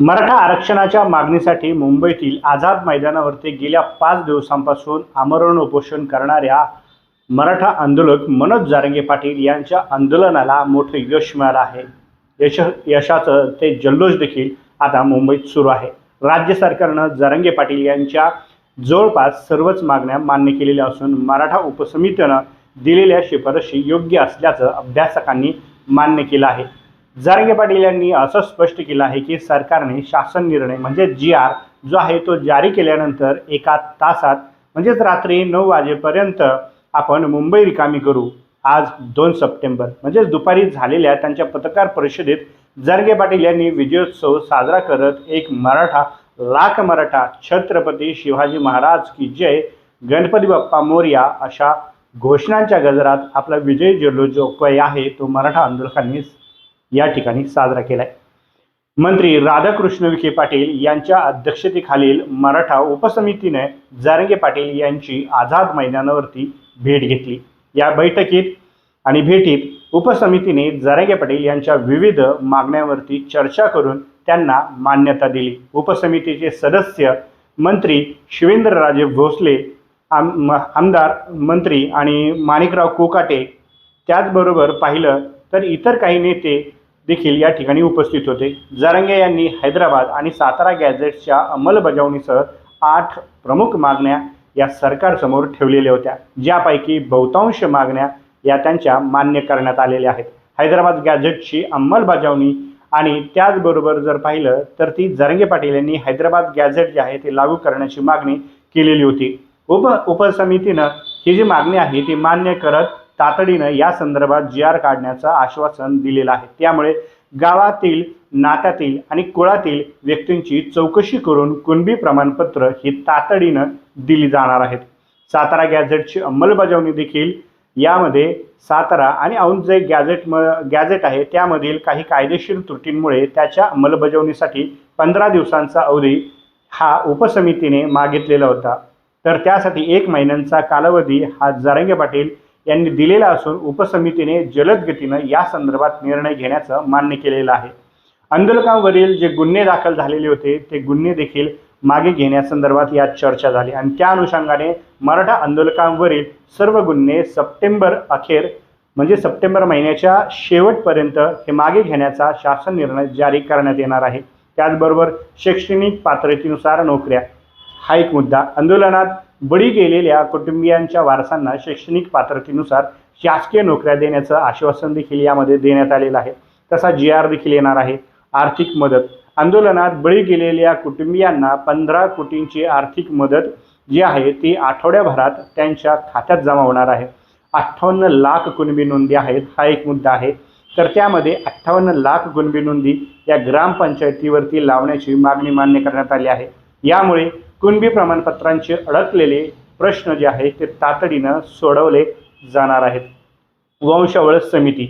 मराठा आरक्षणाच्या मागणीसाठी मुंबईतील आझाद मैदानावरती गेल्या पाच दिवसांपासून आमरण उपोषण करणाऱ्या मराठा आंदोलक मनोज जारंगे पाटील यांच्या आंदोलनाला मोठं यश मिळालं आहे. यश यशाचं ते जल्लोष देखील आता मुंबईत सुरू आहे. राज्य सरकारनं जारंगे पाटील यांच्या जवळपास सर्वच मागण्या मान्य केलेल्या असून मराठा उपसमितीनं दिलेल्या शिफारशी योग्य असल्याचं अभ्यासकांनी मान्य केलं आहे. जारंगे पाटील यांनी असं स्पष्ट केलं आहे की सरकारने शासन निर्णय म्हणजे जी आर जो आहे तो जारी केल्यानंतर एका तासात म्हणजेच रात्री नऊ वाजेपर्यंत आपण मुंबई रिकामी करू. आज दोन सप्टेंबर म्हणजेच दुपारी झालेल्या त्यांच्या पत्रकार परिषदेत जरगे पाटील यांनी विजयोत्सव साजरा करत एक मराठा लाख मराठा छत्रपती शिवाजी महाराज की जय गणपती बाप्पा मोर्या अशा घोषणांच्या गजरात आपला विजय जल्लोष जो काही आहे तो मराठा आंदोलकांनी या ठिकाणी साजरा केला आहे मंत्री राधाकृष्ण विखे पाटील यांच्या अध्यक्षतेखालील मराठा उपसमितीने जारंगे पाटील यांची आझाद मैदानावरती भेट घेतली. या बैठकीत आणि भेटीत उपसमितीने जारंगे पाटील यांच्या विविध मागण्यांवरती चर्चा करून त्यांना मान्यता दिली. उपसमितीचे सदस्य मंत्री शिवेंद्रराजे भोसले आम आमदार मंत्री आणि माणिकराव कोकाटे त्याचबरोबर पाहिलं तर इतर काही नेते देखील या ठिकाणी उपस्थित होते. जारंगे यांनी हैदराबाद आणि सातारा गॅझेट्सच्या अंमलबजावणीसह आठ प्रमुख मागण्या या सरकारसमोर ठेवलेल्या होत्या. ज्यापैकी बहुतांश मागण्या या त्यांच्या मान्य करण्यात आलेल्या आहेत. हैदराबाद गॅझेटची अंमलबजावणी आणि त्याचबरोबर जर पाहिलं तर ती जरंगे पाटील यांनी हैदराबाद गॅझेट जे आहे ते लागू करण्याची मागणी केलेली होती. उप उपसमितीनं ही जी मागणी आहे ती मान्य करत तातडीनं या संदर्भात जी आर काढण्याचं आश्वासन दिलेलं आहे. त्यामुळे गावातील नात्यातील आणि कुळातील व्यक्तींची चौकशी करून कुणबी प्रमाणपत्र ही तातडीनं दिली जाणार आहेत. सातारा गॅझेटची अंमलबजावणी देखील यामध्ये सातारा आणि औंध जे गॅझेट म गॅझेट आहे त्यामधील काही कायदेशीर त्रुटींमुळे त्याच्या अंमलबजावणीसाठी पंधरा दिवसांचा अवधी हा उपसमितीने मागितलेला होता. तर त्यासाठी एक महिन्यांचा कालावधी हा जारंगे पाटील यांनी दिलेला असून उपसमितीने जलद गतीनं या संदर्भात निर्णय घेण्याचं मान्य केलेलं आहे. आंदोलकांवरील जे गुन्हे दाखल झालेले होते ते गुन्हे देखील मागे घेण्यासंदर्भात यात चर्चा झाली आणि त्या अनुषंगाने मराठा आंदोलकांवरील सर्व गुन्हे सप्टेंबर अखेर म्हणजे सप्टेंबर महिन्याच्या शेवटपर्यंत हे मागे घेण्याचा शासन निर्णय जारी करण्यात येणार आहे. त्याचबरोबर शैक्षणिक पात्रतेनुसार नोकऱ्या हा एक मुद्दा. आंदोलनात बळी गेलेल्या कुटुंबियांच्या वारसांना शैक्षणिक पात्रतेनुसार शासकीय नोकऱ्या देण्याचं आश्वासन देखील यामध्ये देण्यात आलेलं आहे. तसा जी आर देखील येणार आहे. आर्थिक मदत. आंदोलनात बळी गेलेल्या कुटुंबियांना पंधरा कोटींची आर्थिक मदत जी आहे ती आठवड्याभरात त्यांच्या खात्यात जमा होणार आहे. अठ्ठावन्न लाख कुणबी नोंदी आहेत हा एक मुद्दा आहे. तर त्यामध्ये अठ्ठावन्न लाख कुणबी नोंदी या ग्रामपंचायतीवरती लावण्याची मागणी मान्य करण्यात आली आहे. यामुळे कुणबी प्रमाणपत्रांचे अडकलेले प्रश्न जे आहेत ते तातडीनं सोडवले जाणार आहेत. वंशावळ समिती.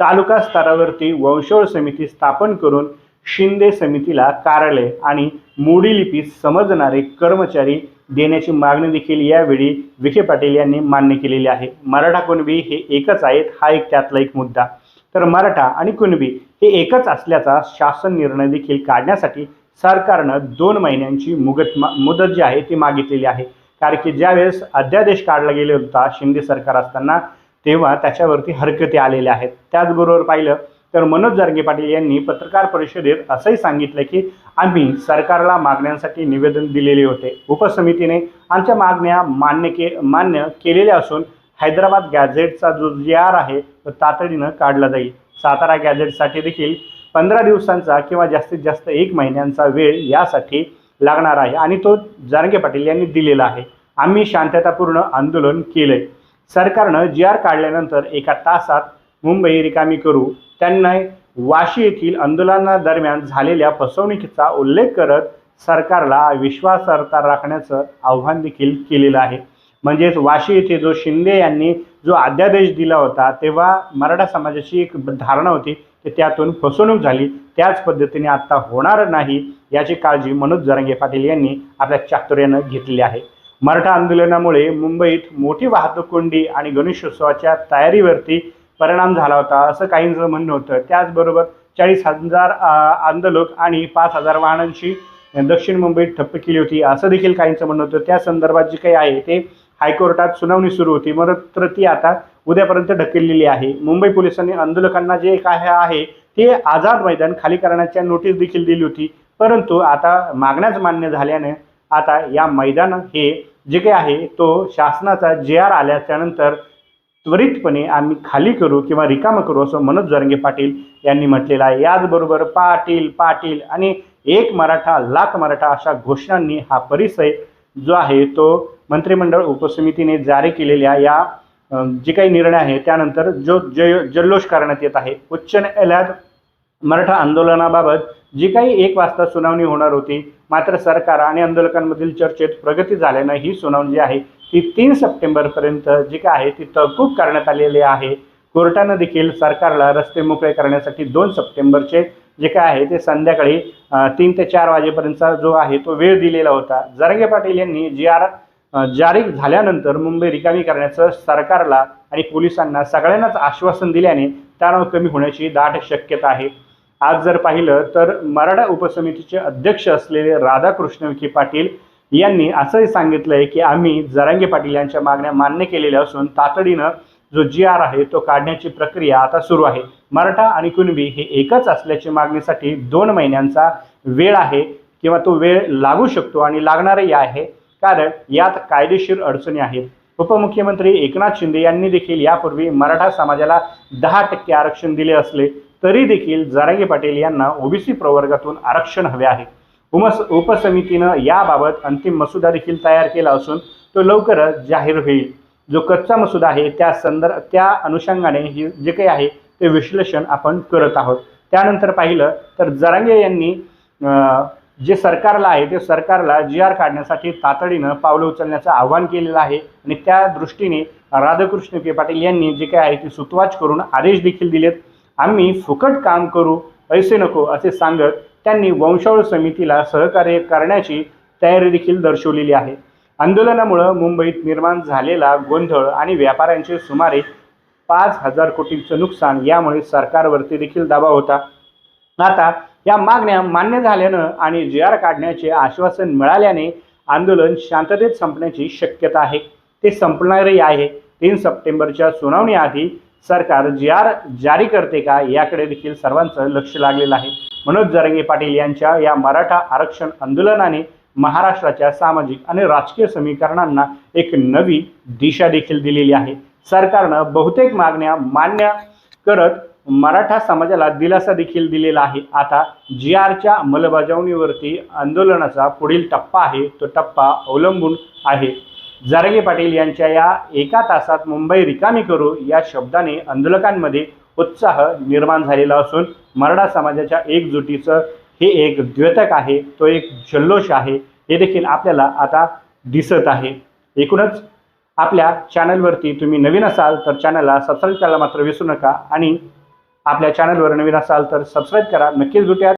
तालुका स्तरावरती वंशावळ समिती स्थापन करून शिंदे समितीला कार्यालय आणि मोडी लिपी समजणारे कर्मचारी देण्याची मागणी देखील यावेळी विखे पाटील यांनी मान्य केलेली आहे. मराठा कुणबी हे एकच आहेत हा एक त्यातला एक मुद्दा. तर मराठा आणि कुणबी हे एकच असल्याचा शासन निर्णय देखील काढण्यासाठी सरकारनं दोन महिन्यांची मुगत मा मुदत जी आहे ती मागितलेली आहे. कारण की ज्यावेळेस अध्यादेश काढला गेला होता शिंदे सरकार असताना तेव्हा त्याच्यावरती हरकती आलेल्या आहेत. त्याचबरोबर पाहिलं तर मनोज जारगे पाटील यांनी पत्रकार परिषदेत असंही सांगितलं की आम्ही सरकारला मागण्यांसाठी निवेदन दिलेले होते. उपसमितीने आमच्या मागण्या मान्य के मान्य केलेल्या असून हैदराबाद गॅझेटचा जो जी आर आहे तो तातडीनं काढला जाईल. सातारा गॅझेटसाठी देखील पंधरा दिवसांचा किंवा जास्तीत जास्त एक महिन्यांचा वेळ यासाठी लागणार आहे. आणि तो जारंगे पाटील यांनी दिलेला आहे. आम्ही शांततापूर्ण आंदोलन केलंय. सरकारनं जी आर काढल्यानंतर एका तासात मुंबई रिकामी करू. त्यांना वाशी येथील आंदोलनादरम्यान झालेल्या फसवणुकीचा उल्लेख करत सरकारला विश्वासार्हता राखण्याचं आव्हान देखील केलेलं आहे. म्हणजेच वाशी येथे जो शिंदे यांनी जो अध्यादेश दिला होता तेव्हा मराठा समाजाची एक धारणा होती की त्यातून फसवणूक झाली. त्याच पद्धतीने आत्ता होणार नाही याची काळजी मनोज जरांगे पाटील यांनी आपल्या चातुर्यानं घेतलेली आहे. मराठा आंदोलनामुळे मुंबईत मोठी वाहतूक कोंडी आणि गणेशोत्सवाच्या तयारीवरती परिणाम झाला होता असं काहींचं म्हणणं होतं. त्याचबरोबर चाळीस हजार आंदोलक आणि पाच हजार वाहनांची दक्षिण मुंबईत ठप्प केली होती असं देखील काहींचं म्हणणं होतं. त्या संदर्भात जे काही आहे ते हायकोर्टात सुनावणी सुरू होती. मात्र ती आता उद्यापर्यंत ढकललेली आहे. मुंबई पोलिसांनी आंदोलकांना जे काय आहे ते आझाद मैदान खाली करण्याच्या नोटीस देखील दिली होती. परंतु आता मागण्याच मान्य झाल्याने आता या मैदान हे जे काही आहे तो शासनाचा जे आर आल्याच्यानंतर त्वरितपणे आम्ही खाली करू किंवा रिकामं करू असं मनोज जरंगे पाटील यांनी म्हटलेलं आहे. याचबरोबर पाटील पाटील आणि एक मराठा लाख मराठा अशा घोषणांनी हा परिचय जो आहे तो मंत्रिमंडळ उपसमितीने जारी केलेल्या या जे काही निर्णय आहे त्यानंतर जो जय जल्लोष करण्यात येत आहे. उच्च न्यायालयात मराठा आंदोलनाबाबत जी काही एक वाजता सुनावणी होणार होती मात्र सरकार आणि आंदोलकांमधील चर्चेत प्रगती झाल्यानं ही सुनावणी जी आहे ती तीन सप्टेंबरपर्यंत जी काय आहे ती तहकूब करण्यात आलेली आहे. कोर्टानं देखील सरकारला रस्ते मोकळे करण्यासाठी दोन सप्टेंबरचे जे काय आहे ते संध्याकाळी तीन ते चार वाजेपर्यंतचा जो आहे तो वेळ दिलेला होता. जरंगे पाटील यांनी जी आर जारी झाल्यानंतर मुंबई रिकामी करण्याचं सरकारला आणि पोलिसांना सगळ्यांनाच आश्वासन दिल्याने तणाव कमी होण्याची दाट शक्यता आहे. आज जर पाहिलं तर मराठा उपसमितीचे अध्यक्ष असलेले राधाकृष्ण विखे पाटील यांनी असंही सांगितलं आहे की आम्ही जरांगे पाटील यांच्या मागण्या मान्य केलेल्या असून तातडीनं जो जी आर आहे तो काढण्याची प्रक्रिया आता सुरू आहे. मराठा आणि कुणबी हे एकच असल्याची मागणीसाठी दोन महिन्यांचा वेळ आहे किंवा तो वेळ लागू शकतो आणि लागणारही आहे. कारण यात कायदेशीर अडचणी आहेत. उपमुख्यमंत्री एकनाथ शिंदे यांनी देखील यापूर्वी मराठा समाजाला दहा टक्के आरक्षण दिले असले तरी देखील जरांगे पाटील यांना ओबीसी प्रवर्गातून आरक्षण हवे आहे. उमस उपसमितीनं याबाबत अंतिम मसुदा देखील तयार केला असून तो लवकरच जाहीर होईल. जो कच्चा मसुदा आहे त्या संदर्भ त्या अनुषंगाने ही जे काही आहे ते विश्लेषण आपण करत आहोत. त्यानंतर पाहिलं तर जरांगे यांनी जे सरकारला आहे ते सरकारला जी आर काढण्यासाठी तातडीनं पावलं उचलण्याचं आवाहन केलेलं आहे. आणि त्या दृष्टीने राधाकृष्ण के पाटील यांनी जे काय आहे ते सुतवाच करून आदेश देखील दिलेत. आम्ही फुकट काम करू पैसे नको असे सांगत त्यांनी वंशावळ समितीला सहकार्य करण्याची तयारी देखील दर्शवलेली आहे. आंदोलनामुळं मुंबईत निर्माण झालेला गोंधळ आणि व्यापाऱ्यांचे सुमारे पाच हजार कोटींचं नुकसान यामुळे सरकारवरती देखील दबाव होता. आता या मागण्या मान्य झाल्यानं आणि जी आर काढण्याचे आश्वासन मिळाल्याने आंदोलन शांततेत संपण्याची शक्यता आहे. ते संपणारही आहे. तीन सप्टेंबरच्या सुनावणीआधी सरकार जी आर जारी करते का याकडे देखील सर्वांचं लक्ष लागलेलं आहे. मनोज जरंगे पाटील यांच्या या मराठा आरक्षण आंदोलनाने महाराष्ट्राच्या सामाजिक आणि राजकीय समीकरणांना एक नवी दिशा देखील दिलेली आहे. सरकारनं बहुतेक मागण्या मान्य करत मराठा समाजाला दिलासा देखील दिलेला आहे. आता जी आरच्या अंमलबजावणीवरती आंदोलनाचा पुढील टप्पा आहे. तो टप्पा अवलंबून आहे. जारंगे पाटील यांच्या या एका तासात मुंबई रिकामी करू या शब्दाने आंदोलकांमध्ये उत्साह निर्माण झालेला असून मराठा समाजाच्या एकजुटीचं हे एक द्योतक आहे. तो एक जल्लोष आहे. हे देखील आपल्याला आता दिसत आहे. एकूणच आपल्या चॅनलवरती तुम्ही नवीन असाल तर चॅनलला सबस्क्राईब करायला मात्र विसरू नका आणि आपल्या चॅनलवर नवीन असाल तर सबस्क्राईब करा. नक्कीच भेटूयात.